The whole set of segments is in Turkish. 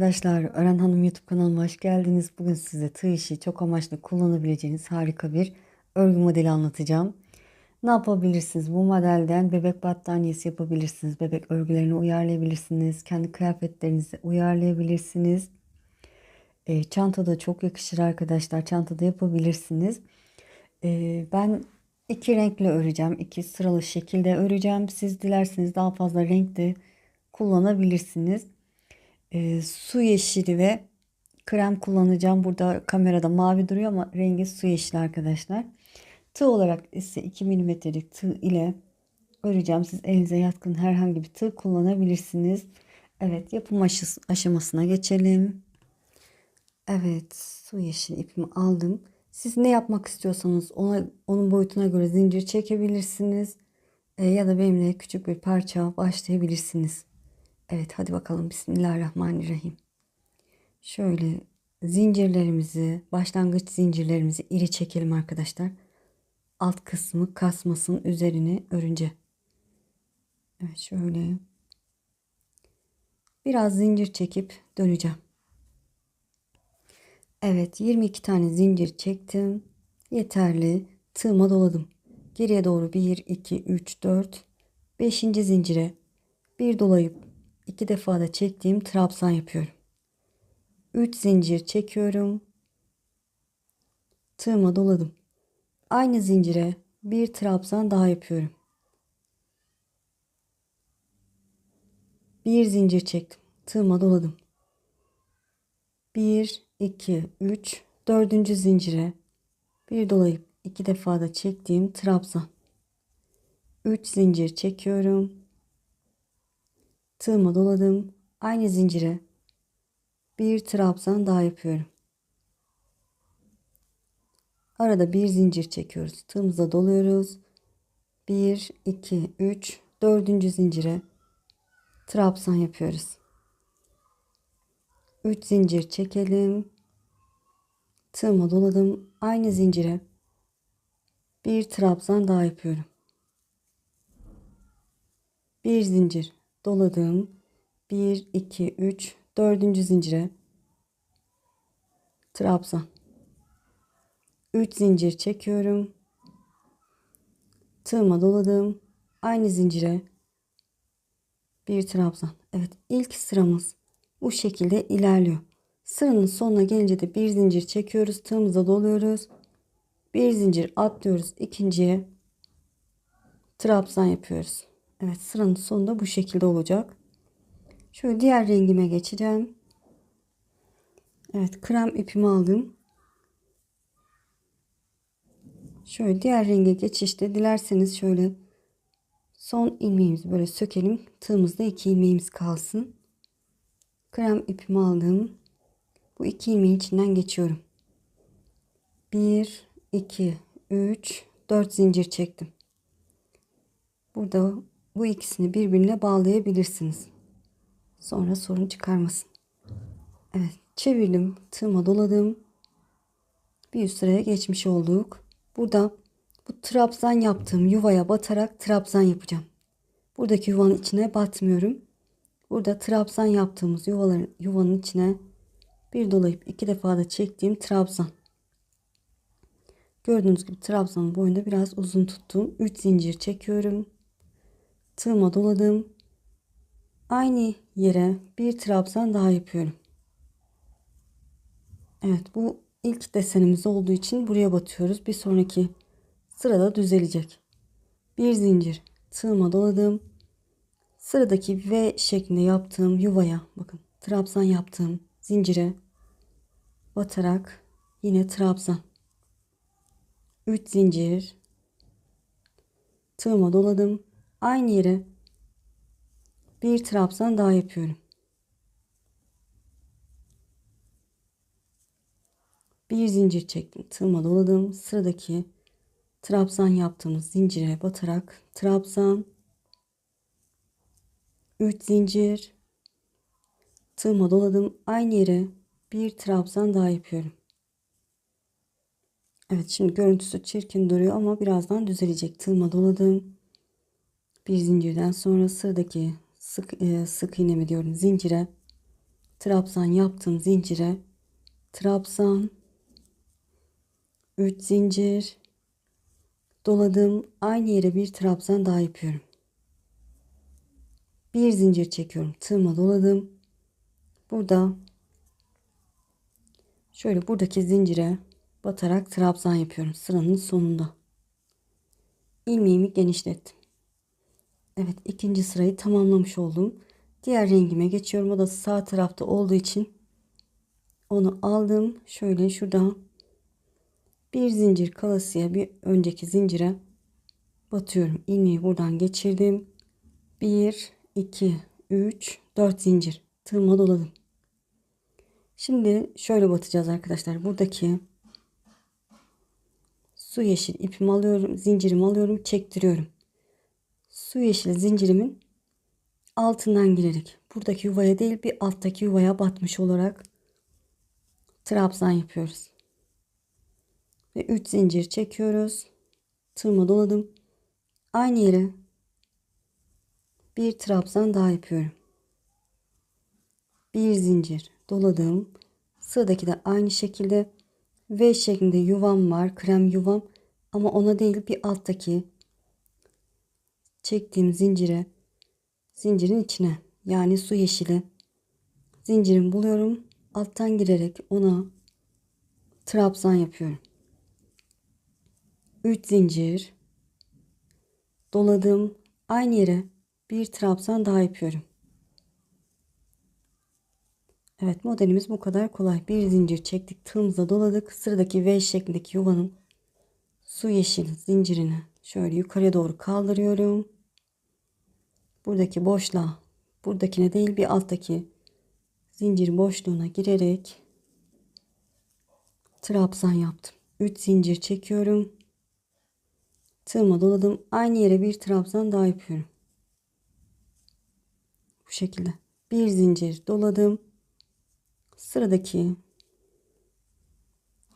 Arkadaşlar Ören Hanım YouTube kanalıma hoş geldiniz. Bugün size tığ işi çok amaçlı kullanabileceğiniz harika bir örgü modeli anlatacağım. Ne yapabilirsiniz? Bu modelden bebek battaniyesi yapabilirsiniz. Bebek örgülerini uyarlayabilirsiniz. Kendi kıyafetlerinizi uyarlayabilirsiniz. E, çantada çok yakışır arkadaşlar. Çantada yapabilirsiniz. E, ben iki renkle öreceğim. iki sıralı şekilde öreceğim. Siz dilerseniz daha fazla renkte kullanabilirsiniz e, su yeşili ve krem kullanacağım. Burada kamerada mavi duruyor ama rengi su yeşili arkadaşlar. Tığ olarak ise 2 milimetrelik tığ ile öreceğim. Siz elinize yatkın herhangi bir tığ kullanabilirsiniz. Evet yapım aşamasına geçelim. Evet su yeşili ipimi aldım. Siz ne yapmak istiyorsanız ona, onun boyutuna göre zincir çekebilirsiniz. E, ya da benimle küçük bir parça başlayabilirsiniz. Evet hadi bakalım Bismillahirrahmanirrahim. Şöyle zincirlerimizi, başlangıç zincirlerimizi iri çekelim arkadaşlar. Alt kısmı kasmasın üzerine örünce. Evet şöyle. Biraz zincir çekip döneceğim. Evet 22 tane zincir çektim. Yeterli. Tığıma doladım. Geriye doğru 1, 2, 3, 4, 5. zincire bir dolayıp iki defa da çektiğim trabzan yapıyorum. 3 zincir çekiyorum. Tığıma doladım. Aynı zincire bir trabzan daha yapıyorum. Bir zincir çektim. Tığıma doladım. 1 2 3 dördüncü zincire bir dolayıp iki defa da çektiğim trabzan. 3 zincir çekiyorum tığıma doladım. Aynı zincire bir trabzan daha yapıyorum. Arada bir zincir çekiyoruz. Tığımıza doluyoruz. 1, 2, 3, dördüncü zincire trabzan yapıyoruz. 3 zincir çekelim. Tığıma doladım. Aynı zincire bir trabzan daha yapıyorum. Bir zincir doladım. 1 2 3 4. zincire. Trabzan 3 zincir çekiyorum. Tığıma doladım. Aynı zincire. Bir trabzan evet ilk sıramız bu şekilde ilerliyor. Sıranın sonuna gelince de bir zincir çekiyoruz. Tığımıza doluyoruz. Bir zincir atlıyoruz. İkinciye trabzan yapıyoruz Evet sıranın sonunda bu şekilde olacak. Şöyle diğer rengime geçeceğim. Evet krem ipimi aldım. Şöyle diğer renge geçişte dilerseniz şöyle son ilmeğimizi böyle sökelim. Tığımızda iki ilmeğimiz kalsın. Krem ipimi aldım. Bu iki ilmeğin içinden geçiyorum. 1 2 3 4 zincir çektim. Burada bu ikisini birbirine bağlayabilirsiniz. Sonra sorun çıkarmasın. Evet çevirdim. Tığıma doladım. Bir üst sıraya geçmiş olduk. Burada bu trabzan yaptığım yuvaya batarak trabzan yapacağım. Buradaki yuvanın içine batmıyorum. Burada trabzan yaptığımız yuvaların, yuvanın içine bir dolayıp iki defa da çektiğim trabzan. Gördüğünüz gibi trabzanın boyunda biraz uzun tuttum. 3 zincir çekiyorum tığıma doladım. Aynı yere bir trabzan daha yapıyorum. Evet bu ilk desenimiz olduğu için buraya batıyoruz. Bir sonraki sırada düzelecek. Bir zincir tığıma doladım. Sıradaki V şeklinde yaptığım yuvaya bakın trabzan yaptığım zincire batarak yine trabzan. 3 zincir tığıma doladım. Aynı yere bir trabzan daha yapıyorum. Bir zincir çektim. Tığıma doladım. Sıradaki trabzan yaptığımız zincire batarak trabzan 3 zincir tığıma doladım. Aynı yere bir trabzan daha yapıyorum. Evet şimdi görüntüsü çirkin duruyor ama birazdan düzelecek. Tığıma doladım bir zincirden sonra sıradaki sık e, sık iğnemi diyorum zincire trabzan yaptım zincire trabzan 3 zincir doladım aynı yere bir trabzan daha yapıyorum. Bir zincir çekiyorum tığıma doladım. Burada şöyle buradaki zincire batarak trabzan yapıyorum sıranın sonunda. İlmeğimi genişlettim Evet ikinci sırayı tamamlamış oldum. Diğer rengime geçiyorum. O da sağ tarafta olduğu için onu aldım. Şöyle şuradan bir zincir kalasıya bir önceki zincire batıyorum. İlmeği buradan geçirdim. 1 2 3 4 zincir. Tığıma doladım. Şimdi şöyle batacağız arkadaşlar. Buradaki su yeşil ipimi alıyorum zincirimi alıyorum çektiriyorum su yeşil zincirimin altından girerek buradaki yuvaya değil bir alttaki yuvaya batmış olarak trabzan yapıyoruz. Ve 3 zincir çekiyoruz. Tığıma doladım. Aynı yere bir trabzan daha yapıyorum. Bir zincir doladım. Sıradaki de aynı şekilde V şeklinde yuvam var. Krem yuvam. Ama ona değil bir alttaki çektiğim zincire zincirin içine yani su yeşili zincirimi buluyorum. Alttan girerek ona trabzan yapıyorum. 3 zincir doladım. Aynı yere bir trabzan daha yapıyorum. Evet modelimiz bu kadar kolay. Bir zincir çektik tığımıza doladık. Sıradaki V şeklindeki yuvanın su yeşil zincirini şöyle yukarıya doğru kaldırıyorum. Buradaki boşluğa buradakine değil bir alttaki zincir boşluğuna girerek trabzan yaptım. 3 zincir çekiyorum. Tığıma doladım. Aynı yere bir trabzan daha yapıyorum. Bu şekilde. Bir zincir doladım. Sıradaki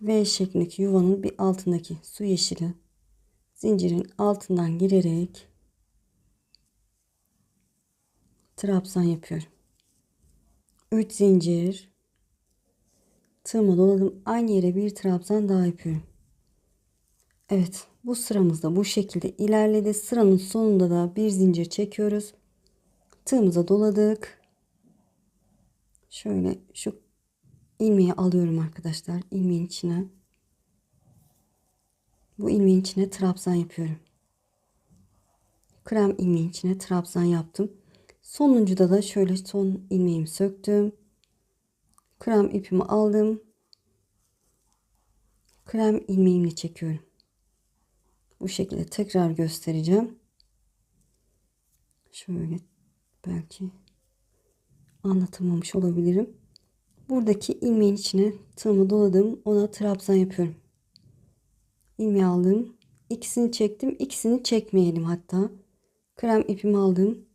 V şeklindeki yuvanın bir altındaki su yeşili zincirin altından girerek trabzan yapıyorum. 3 zincir tığıma doladım. Aynı yere bir trabzan daha yapıyorum. Evet bu sıramızda bu şekilde ilerledi. Sıranın sonunda da bir zincir çekiyoruz. Tığımıza doladık. Şöyle şu ilmeği alıyorum arkadaşlar. ilmeğin içine. Bu ilmeğin içine trabzan yapıyorum. Krem ilmeğin içine trabzan yaptım. Sonuncuda da şöyle son ilmeğimi söktüm. Krem ipimi aldım. Krem ilmeğimle çekiyorum. Bu şekilde tekrar göstereceğim. Şöyle belki anlatamamış olabilirim. Buradaki ilmeğin içine tığımı doladım. Ona trabzan yapıyorum. İlmeği aldım. İkisini çektim. İkisini çekmeyelim hatta. Krem ipimi aldım.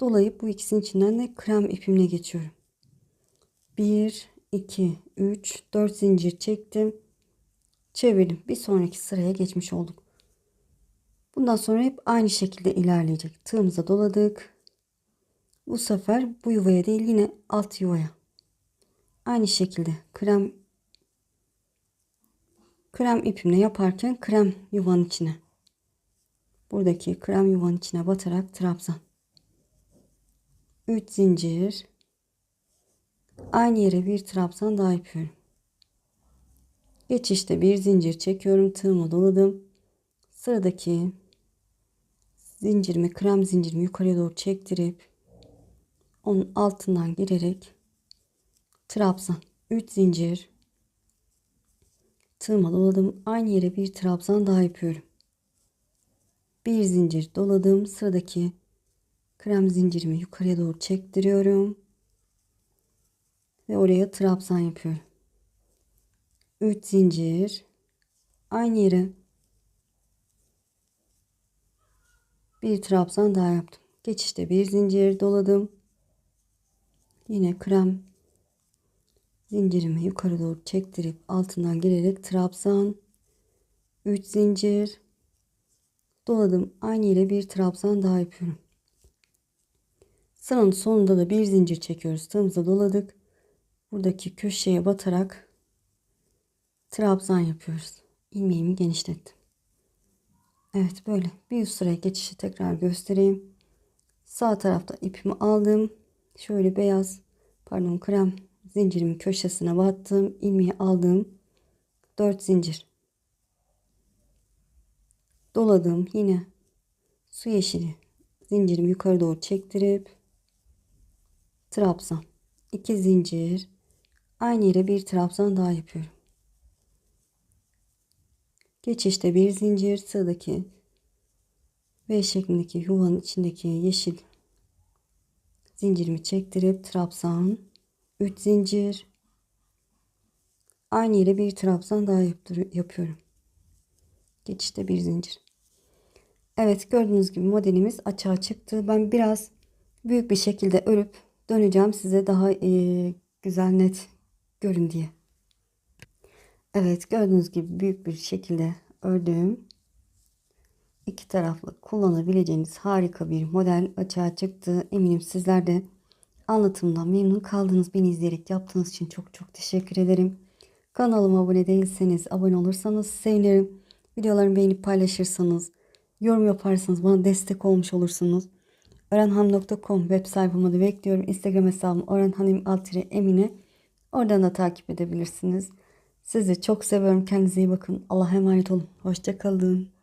Dolayıp bu ikisinin içinden de krem ipimle geçiyorum. 1, 2, 3, 4 zincir çektim. Çevirdim. Bir sonraki sıraya geçmiş olduk. Bundan sonra hep aynı şekilde ilerleyecek. Tığımıza doladık. Bu sefer bu yuvaya değil yine alt yuvaya. Aynı şekilde krem krem ipimle yaparken krem yuvanın içine. Buradaki krem yuvanın içine batarak trabzan. 3 zincir aynı yere bir trabzan daha yapıyorum. Geçişte bir zincir çekiyorum. Tığımı doladım. Sıradaki zincirimi krem zincirimi yukarıya doğru çektirip onun altından girerek trabzan 3 zincir tığıma doladım. Aynı yere bir trabzan daha yapıyorum. Bir zincir doladım. Sıradaki krem zincirimi yukarıya doğru çektiriyorum. Ve oraya trabzan yapıyorum. 3 zincir aynı yere bir trabzan daha yaptım. Geçişte bir zincir doladım. Yine krem zincirimi yukarı doğru çektirip altından girerek trabzan 3 zincir doladım. Aynı yere bir trabzan daha yapıyorum. Sıranın sonunda da bir zincir çekiyoruz. Tığımıza doladık. Buradaki köşeye batarak trabzan yapıyoruz. İlmeğimi genişlettim. Evet böyle bir üst sıraya geçişi tekrar göstereyim. Sağ tarafta ipimi aldım. Şöyle beyaz pardon krem zincirimin köşesine battım. ilmeği aldım. 4 zincir. Doladım yine su yeşili zincirimi yukarı doğru çektirip trabzan 2 zincir aynı yere bir trabzan daha yapıyorum. Geçişte bir zincir sıradaki V şeklindeki yuvanın içindeki yeşil zincirimi çektirip trabzan 3 zincir aynı yere bir trabzan daha yapıyorum. Geçişte bir zincir. Evet gördüğünüz gibi modelimiz açığa çıktı. Ben biraz büyük bir şekilde örüp döneceğim size daha e, güzel net görün diye. Evet gördüğünüz gibi büyük bir şekilde ördüm. İki taraflı kullanabileceğiniz harika bir model açığa çıktı. Eminim sizler de anlatımdan memnun kaldınız. Beni izleyerek yaptığınız için çok çok teşekkür ederim. Kanalıma abone değilseniz abone olursanız sevinirim. Videolarımı beğenip paylaşırsanız, yorum yaparsanız bana destek olmuş olursunuz. Öğrenham.com web sayfamı da bekliyorum. Instagram hesabım öğrenhanim emine. Oradan da takip edebilirsiniz. Sizi çok seviyorum. Kendinize iyi bakın. Allah'a emanet olun. Hoşçakalın.